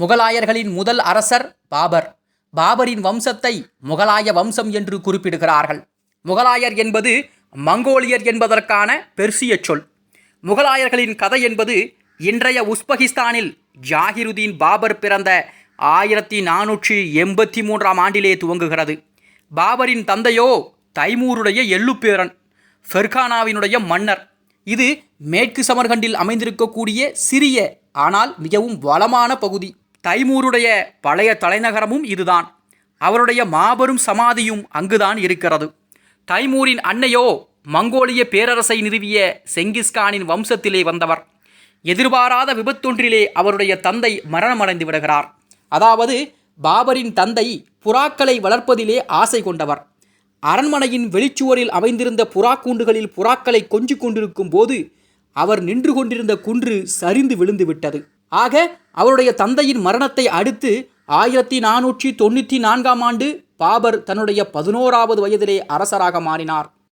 முகலாயர்களின் முதல் அரசர் பாபர். பாபரின் வம்சத்தை முகலாய வம்சம் என்று குறிப்பிடுகிறார்கள். முகலாயர் என்பது மங்கோலியர் என்பதற்கான பெர்சிய சொல். முகலாயர்களின் கதை என்பது இன்றைய உஸ்பகிஸ்தானில் ஜாகிருதீன் பாபர் பிறந்த ஆயிரத்தி நானூற்றி எண்பத்தி மூன்றாம் ஆண்டிலே துவங்குகிறது. பாபரின் தந்தையோ தைமூருடைய எள்ளுப்பேரன் ஃபெர்கானாவினுடைய மன்னர். இது மேற்கு சமர்கண்டில் அமைந்திருக்கக்கூடிய சிறிய ஆனால் மிகவும் வளமான பகுதி. தைமூருடைய பழைய தலைநகரமும் இதுதான். அவருடைய மாபெரும் சமாதியும் அங்குதான் இருக்கிறது. தைமூரின் அன்னையோ மங்கோலிய பேரரசை நிறுவிய செங்கிஸ்கானின் வம்சத்திலே வந்தவர். எதிர்பாராத விபத்தொன்றிலே அவருடைய தந்தை மரணமடைந்து விடுகிறார். அதாவது பாபரின் தந்தை புறாக்களை வளர்ப்பதிலே ஆசை கொண்டவர். அரண்மனையின் வெளிச்சுவரில் அமைந்திருந்த புறா கூண்டுகளில் புறாக்களை கொஞ்சிக் கொண்டிருக்கும் போது அவர் நின்று கொண்டிருந்த குன்று சரிந்து விழுந்து விட்டது. ஆக அவருடைய தந்தையின் மரணத்தை அடுத்து ஆயிரத்தி நானூற்றி தொண்ணூற்றி நான்காம் ஆண்டு பாபர் தன்னுடைய பதினோராவது வயதிலே அரசராக மாறினார்.